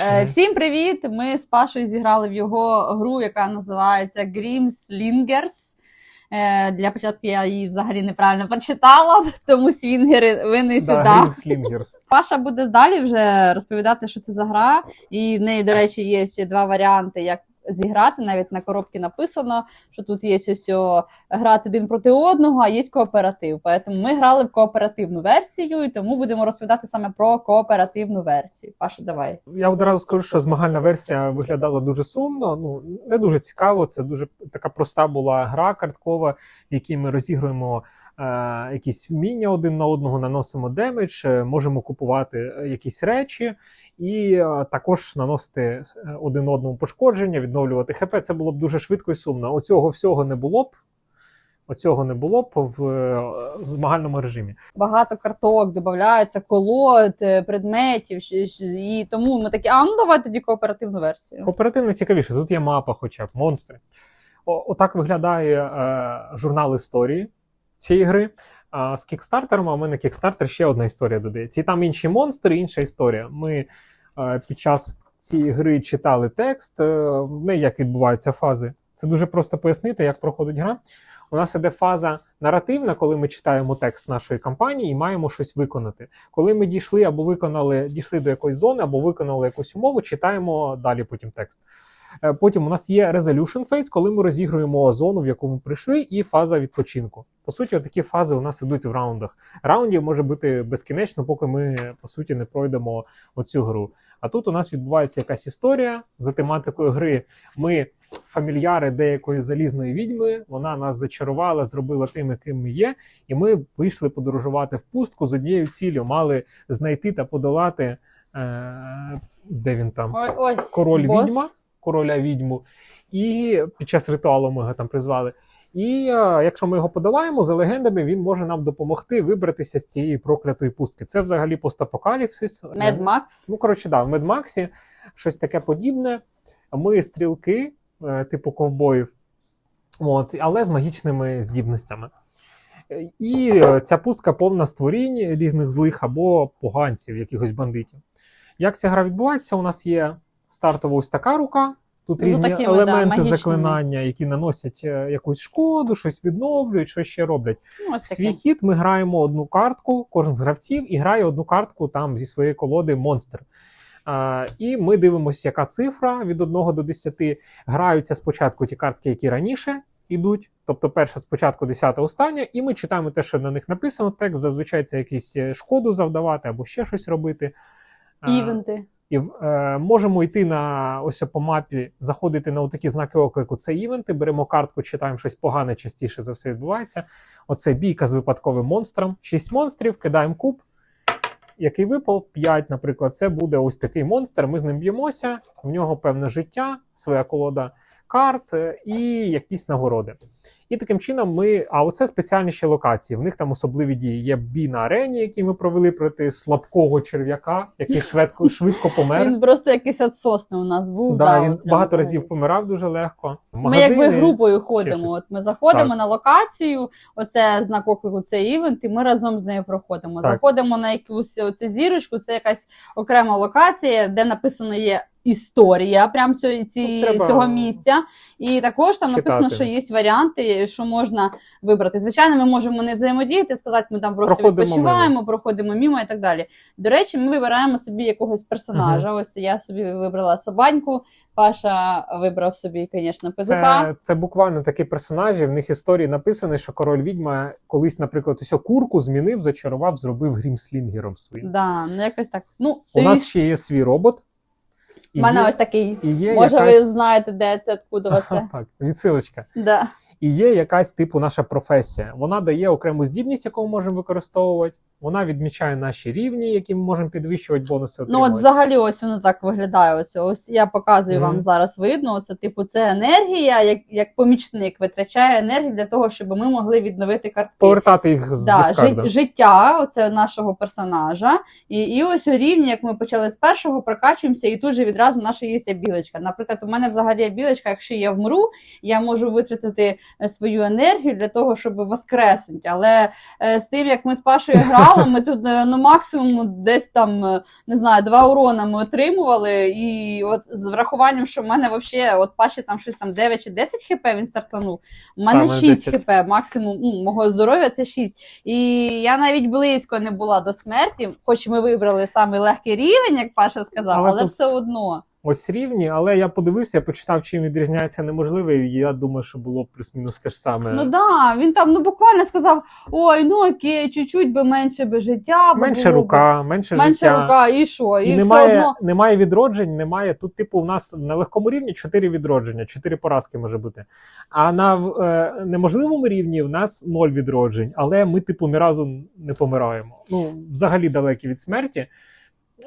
Е, Всім привіт! Ми з Пашою зіграли в його гру, яка називається Grimslingers. Е, Для початку я її взагалі неправильно прочитала, тому свінгери ви не сюди. Да, Паша буде далі вже розповідати, що це за гра. І в неї, до речі, є ще два варіанти, як зіграти. Навіть на коробці написано, що тут є ось грати один проти одного, а є кооператив. Тому ми грали в кооперативну версію, і тому будемо розповідати саме про кооперативну версію. Паша, давай. Я одразу скажу, що змагальна версія виглядала дуже сумно. Ну не дуже цікаво. Це дуже така проста була гра карткова, в якій ми розігруємо е, якісь вміння один на одного, наносимо демедж, е, можемо купувати е, якісь речі і е, також наносити е, один одному пошкодження, відновлювати ХП. Це було б дуже швидко і сумно. Оцього всього не було б. Оцього не було б в е, змагальному режимі. Багато карток додаються, колод, е, предметів, і тому ми такі, а ну давай тоді кооперативну версію. Кооперативно цікавіше, тут є мапа, хоча б монстри. О, отак виглядає е, журнал історії цієї гри. А з кікстартером, а в мене кікстартер ще одна історія додається. І там інші монстри, інша історія. Ми е, під час цієї гри читали текст, не як відбуваються фази. Це дуже просто пояснити, як проходить гра. У нас іде фаза наративна, коли ми читаємо текст нашої кампанії і маємо щось виконати. Коли ми дійшли або виконали, дійшли до якоїсь зони, або виконали якусь умову, читаємо далі потім текст. Е, Потім у нас є resolution phase, коли ми розігруємо зону, в яку ми прийшли, і фаза відпочинку. По суті, такі фази у нас ідуть в раундах. Раундів може бути безкінечно, поки ми по суті не пройдемо оцю гру. А тут у нас відбувається якась історія за тематикою гри. Ми фамільяри деякої залізної відьми. Вона нас зачарувала, зробила тим, яким ми є. І ми вийшли подорожувати в пустку з однією ціллю, мали знайти та подолати. Е- де він там? Ось король бос. відьма, короля відьму, і під час ритуалу ми його там призвали. І е, якщо ми його подолаємо, за легендами він може нам допомогти вибратися з цієї проклятої пустки. Це взагалі постапокаліпсис. Max. Ну, коротше, да, в Медмаксі щось таке подібне. Ми стрілки, е, типу ковбоїв, от, але з магічними здібностями. І е, ця пустка повна створінь різних злих або поганців, якихось бандитів. Як ця гра відбувається? У нас є стартова ось така рука. Тут різні такими, елементи магічними. заклинання, які наносять е, якусь шкоду, щось відновлюють, щось ще роблять. Ну, ось свій хід ми граємо одну картку, кожен з гравців, і грає одну картку там зі своєї колоди монстр. А, і ми дивимося, яка цифра від 1 до 10. Граються спочатку ті картки, які раніше йдуть. Тобто перша спочатку, десята остання, і ми читаємо те, що на них написано. Текст зазвичай це якийсь е, шкоду завдавати або ще щось робити. Івенти. І е, можемо йти на ось по мапі, заходити на такі знаки оклику. Це івенти, беремо картку, читаємо щось погане, частіше за все відбувається. Оце бійка з випадковим монстром. Шість монстрів, кидаємо куб. Який випав 5, наприклад, це буде ось такий монстр. Ми з ним б'ємося, в нього певне життя, своя колода карт е, і якісь нагороди. І таким чином ми. А оце спеціальні ще локації. В них там особливі дії. Є бій на арені, який ми провели проти слабкого черв'яка, який швидко, швидко помер. Він просто якийсь отсосний у нас був. Да, він багато взагалі. разів помирав дуже легко. Ми якби групою ходимо. От ми заходимо Так. на локацію, оце знак оклику, це івент, і ми разом з нею проходимо. Так. Заходимо на якусь оцю зірочку, це якась окрема локація, де написано є історія прям цього, ці, треба цього місця. І також там читати. написано, що є варіанти, що можна вибрати. Звичайно, ми можемо не взаємодіяти, сказати, ми там просто Проходимо відпочиваємо, проходимо мімо і так далі. До речі, ми вибираємо собі якогось персонажа. Ось я собі вибрала собаньку, Паша вибрав собі, звісно, пизука. Це, це буквально такі персонажі. В них історії написано, що король відьма колись, наприклад, усю курку змінив, зачарував, зробив грімслінгером своїм. Да, ну якось так. Ну, У нас ще є свій робот. В мене є, ось такий. і є Може, якась... ви знаєте, де це, откуда це. Так, відсилочка. Да. І є якась типу наша професія. Вона дає окрему здібність, яку ми можемо використовувати. Вона відмічає наші рівні, які ми можемо підвищувати бонуси. Ну, от взагалі, ось воно так виглядає. Ось, ось я показую Мгм. вам зараз видно. Це типу, це енергія, як, як помічник витрачає енергію для того, щоб ми могли відновити картки. Повертати їх з Да, дискарда. життя оце нашого персонажа. І, і ось у рівні, як ми почали з першого, прокачуємося, і тут же відразу наша є білочка. Наприклад, у мене взагалі білочка, якщо я вмру, я можу витратити е, свою енергію для того, щоб воскреснути. Але е, з тим, як ми з Пашою грали, грали. Ми тут е, ну максимум десь там е, не знаю, два урона ми отримували. І от з врахуванням, що в мене взагалі от Паші там щось там 9 чи 10 хп він стартанув. У мене Та, в 6 10. хп, максимум ну, мого здоров'я це 6. І я навіть близько не була до смерті, хоч ми вибрали самий легкий рівень, як Паша сказав, Але але, тут- все одно. Ось рівні, але я подивився, я почитав, чим відрізняється неможливе, і я думаю, що було б плюс-мінус те ж саме. Ну да, він там ну буквально сказав: ой, ну окей, чуть-чуть би менше би життя, бо менше було б рука, менше, менше життя. рука, і що? І, І все немає, одно. немає відроджень, немає. Тут, типу, у нас на легкому рівні 4 відродження, 4 поразки може бути. А на е, неможливому рівні в нас 0 відроджень, але ми, типу, ні разу не помираємо. Ну, взагалі далекі від смерті.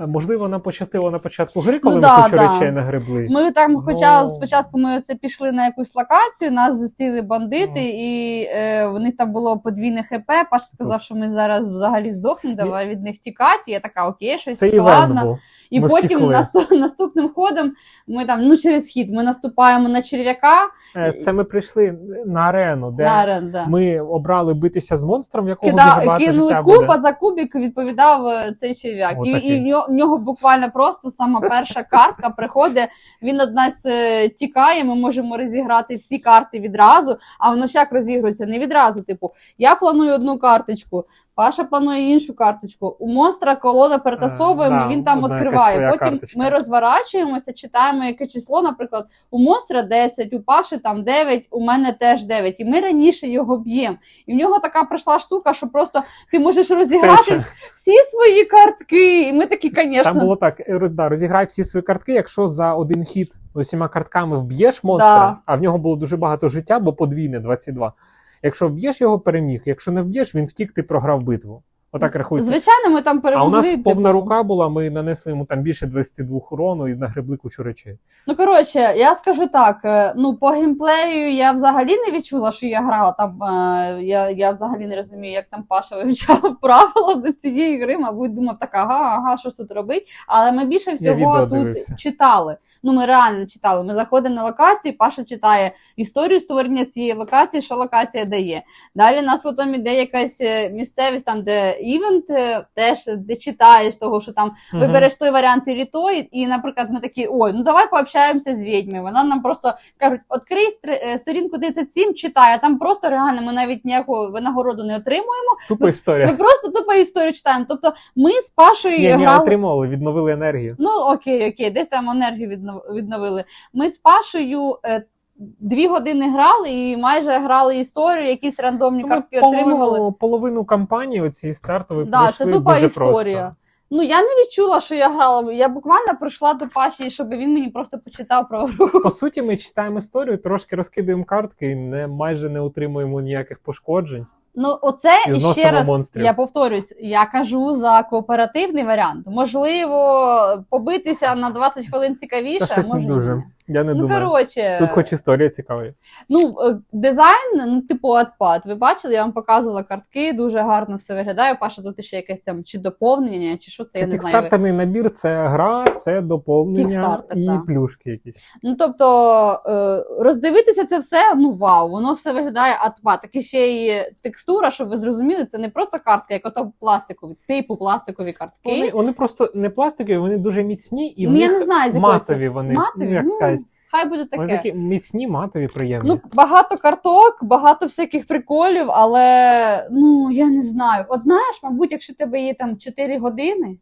Е, Можливо, нам пощастило на початку гри, коли Ну ми да, кучу да. речей нагребли. Ми там, Ну. хоча спочатку ми це пішли на якусь локацію, нас зустріли бандити, mm. і е, в них там було подвійне ХП. Паш сказав, що ми зараз взагалі здохнемо, давай від них тікати. Я така, окей, щось Це складно. І Ми потім наступ- наступним ходом ми там, ну через хід, ми наступаємо на черв'яка Е, Це ми прийшли на арену, де на аренда. ми обрали битися з монстром, якого Кида, дуже багато кинули життя куб, а за кубик відповідав е, цей черв'як. І, і в нього, буквально просто сама перша картка приходить, він од нас е, тікає, ми можемо розіграти всі карти відразу, а воно ж як розігрується? Не відразу. Типу, я планую одну карточку, Паша планує іншу карточку. У монстра колода перетасовуємо, да, він там відкриває. Своя Потім карточка. ми розворачуємося, читаємо яке число. Наприклад, у монстра 10, у Паші там 9, у мене теж 9. І ми раніше його б'ємо. І в нього така пройшла штука, що просто ти можеш розіграти всі свої картки. І ми такі, звісно. Там було так: е, да, розіграй всі свої картки, якщо за один хід усіма картками вб'єш монстра, Да. а в нього було дуже багато життя, бо подвійне 22. Якщо вб'єш його, переміг. Якщо не вб'єш, він втік, ти програв битву. Отак рахується. Звичайно, ми там А у нас типу. повна рука була, ми нанесли йому там більше 22 урону і нагребли кучу речей. Ну коротше, я скажу так: е, ну по геймплею я взагалі не відчула, що я грала там. е, Я, я взагалі не розумію, як там Паша вивчав правила до цієї гри. Мабуть, думав так, ага, ага, що тут робить. Але ми більше всього тут дивився. читали. Ну ми реально читали. Ми заходимо на локацію, Паша читає історію створення цієї локації, що локація дає. Далі у нас потім іде якась е, місцевість, там де івент, е, теж де читаєш того, що там вибереш той варіант і той, і, наприклад, ми такі, ой, ну давай пообщаємося з відьмою. Вона нам просто скажуть, відкрий е, сторінку 37, читай, а там просто реально ми навіть ніякого винагороду не отримуємо. Тупа історія. Ми просто тупо історію читаємо. Тобто ми з Пашою Ні, не грали. отримали, відновили енергію. Ну окей, окей, десь там енергію віднов- відновили. Ми з Пашою. Дві години грали і майже грали історію, якісь рандомні Ми картки отримували. половину, половину кампанії оцієї стартової Да, пройшли це тупа дуже історія. просто. Ну я не відчула, що я грала. Я буквально прийшла до Паші, щоб він мені просто почитав про гру. По суті, ми читаємо історію, трошки розкидаємо картки і не, майже не отримуємо ніяких пошкоджень. Ну, оце І ще раз монстрів. я повторюсь. Я кажу за кооперативний варіант. Можливо, побитися на 20 хвилин цікавіше. Та щось не дуже. Я не Ну думаю. коротше, Тут хоч історія цікава. ну е, дизайн, ну типу отпад. Ви бачили, я вам показувала картки, дуже гарно все виглядає. Паша, тут ще якесь там чи доповнення, чи що це, Це я не знаю. кікстартерний набір, це гра, це доповнення і да. плюшки якісь. Ну тобто е, роздивитися це все, ну вау, воно все виглядає атва. Таке ще й текстура, щоб ви зрозуміли, це не просто картка, як ото пластикові, типу пластикові картки. Вони, вони просто не пластикові, вони дуже міцні і в ну я не знаю, матові вони. матові. Ну, як ну, хай буде вони таке. такі міцні, матові, приємні. Ну, багато карток, багато всяких приколів, але ну я не знаю. От знаєш, мабуть, якщо тебе є там 4 години.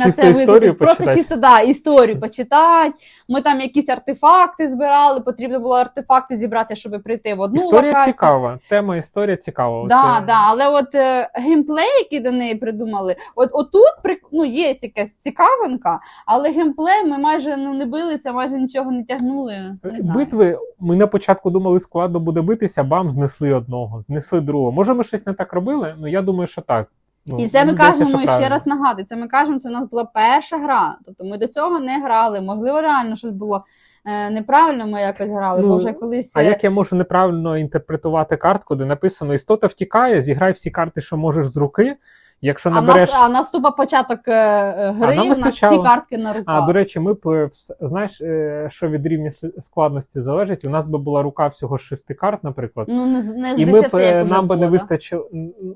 І Чисто це історію просто почитати. чисто да, історію почитати. Ми там якісь артефакти збирали, потрібно було артефакти зібрати, щоб прийти в одну історія локацію. цікава. Тема історія цікава. Да, Оце- да, але от е, геймплей, який до неї придумали, от отут ну, є якась цікавинка, але геймплей ми майже ну, не билися, майже нічого не тягнули. Не. Битви, ми на початку думали, складно буде битися, бам, знесли одного, знесли другого. Може, ми щось не так робили? Ну я думаю, що так. Ну, І це ми здається, кажемо що ще правильно. раз нагадую. Це ми кажемо, це у нас була перша гра. Тобто ми до цього не грали. Можливо, реально щось було е, неправильно. Ми якось грали, Ну, бо вже колись А е, як я можу неправильно інтерпретувати картку, де написано істота втікає, зіграй всі карти, що можеш з руки. Якщо А, набереш. нас, а наступа початок е, е, гри, нам у нас всі картки на руках. А, до речі, ми б е, знаєш, е, що від рівня складності залежить. У нас би була рука всього шести карт, наприклад. ну, не, з- не з І ми 10, б е, як нам би не вистачило.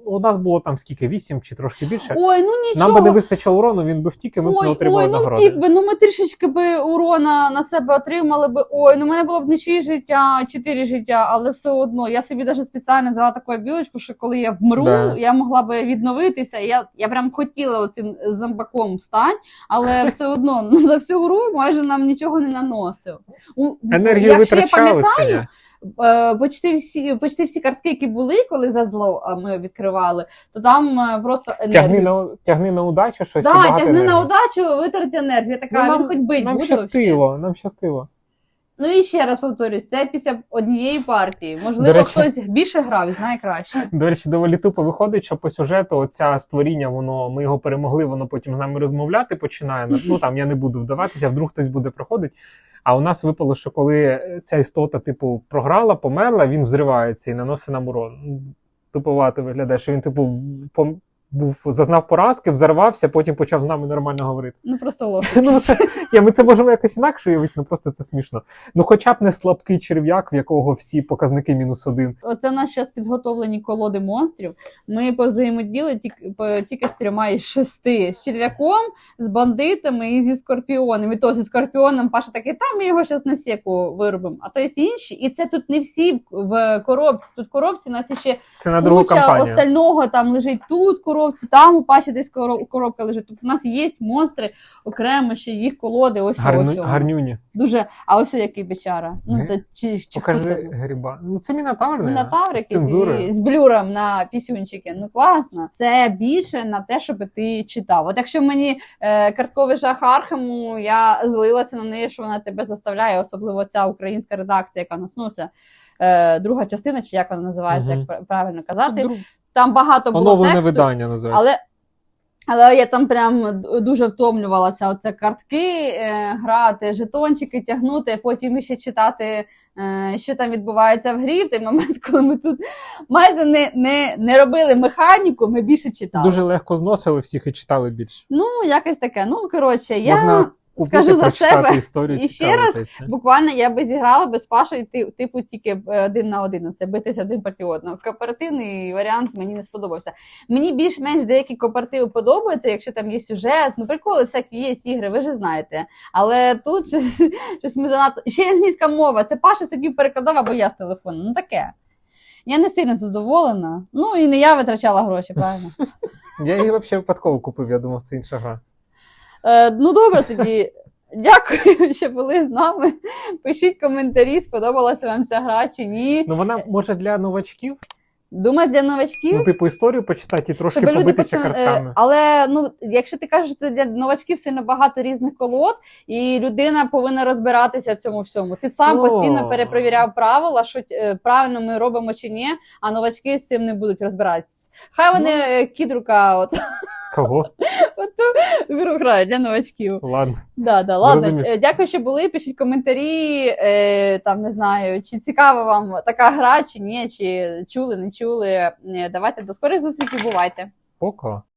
У нас було там скільки? Вісім чи трошки більше. Ой, ну нічого. Нам би не вистачило урону, він би втік, і ми б не отримали ой, ну нагороди. втік би, ну ми трішечки би урона на себе отримали би. Ой, ну в мене було б не 6 життя, а 4 життя, але все одно. Я собі даже спеціально взяла таку білочку, що коли я вмру, Да. я могла би відновитися. Я, я прям хотіла оцим зомбаком стати, але все одно ну, за всю гру майже нам нічого не наносив. Енергію якщо я пам'ятаю, е, почти всі, почти всі картки, які були, коли за зло е, ми відкривали, то там е, просто енергію. Тягни на, тягни на удачу щось. і Да, тягни на удачу, витрати енергію. Така, Ну, нам- він хоч бить Нам буде. вообще. щастило, нам щастило. Ну і ще раз повторюсь, це після однієї партії. Можливо, речі- хтось більше грав і знає краще. До речі, доволі тупо виходить, що по сюжету оця створіння, воно ми його перемогли, воно потім з нами розмовляти починає. Ну там я не буду вдаватися, вдруг хтось буде проходити. А у нас випало, що коли ця істота, типу, програла, померла, він взривається і наносить нам урон. Ну, Туповато виглядає, що він, типу, був зазнав поразки, взорвався, потім почав з нами нормально говорити. Ну просто лох. Ну, це, я, ми це можемо якось інакше уявити, ну просто це смішно. Ну, хоча б не слабкий черв'як, в якого всі показники мінус один. Оце в нас зараз підготовлені колоди монстрів. Ми позаємоділи тільки, тільки з трьома із шести. З черв'яком, з бандитами і зі скорпіоном. І то зі скорпіоном Паша такий, там ми його зараз на секу виробимо. А то є інші. І це тут не всі в коробці. Тут в коробці у нас ще Це на куча остального там лежить тут в коробці, там у Паші десь коробка лежить. Тобто у нас є монстри окремо, ще їх колоди. Ось Гарну, ось. гарнюні. Дуже. А ось який бичара. Ну та чи, чи Покажи це? гриба. Ну це мінотавр. Мінотавр з з блюром на пісюнчики. Ну класно. Це більше на те, щоб ти читав. От якщо мені е, картковий жах Архему, я злилася на неї, що вона тебе заставляє, особливо ця українська редакція, яка нас носить. Е, друга частина, чи як вона називається, Мгм. як правильно казати. Друг- Там багато було Оновлене тексту, видання називається. але, але я там прям дуже втомлювалася. Оце картки е, грати, жетончики тягнути, потім ще читати, е, що там відбувається в грі. В той момент, коли ми тут майже не, не, не робили механіку, ми більше читали. Дуже легко зносили всіх і читали більше. Ну, якось таке. Ну, коротше, я Можна скажу за себе. історію І ще раз. Буквально я би зіграла без Пашою, типу, тільки е, один на один. Це битися один проти одного. Кооперативний варіант мені не сподобався. Мені більш-менш деякі кооперативи подобаються, якщо там є сюжет. Ну, приколи, всякі є ігри, ви ж знаєте. Але тут щось ми занадто. Ще англійська мова. Це Паша сидів перекладав або я з телефону. Ну таке. Я не сильно задоволена. Ну і не я витрачала гроші, правильно? Я її взагалі випадково купив, я думав, це інша гра. Е, ну добре тоді. Дякую, що були з нами. Пишіть коментарі, сподобалася вам ця гра чи ні. Ну вона може для новачків, Думаю, для новачків. ну, типу, історію почитати і трошки Щоб люди побитися почали, картками. е, але ну, якщо ти кажеш, що це для новачків сильно багато різних колод, і людина повинна розбиратися в цьому всьому. Ти сам О. постійно перепровіряв правила, що е, правильно ми робимо чи ні, а новачки з цим не будуть розбиратися. Хай вони Ну. е, кідрука, от, Кого? Оту ту гру грає для новачків. Ладно. Да, да, ладно. Е, Дякую, що були. Пишіть коментарі. Е, там не знаю, чи цікава вам така гра, чи ні, чи чули, не чули. Е, Давайте до скорих зустрічі. Бувайте. Пока.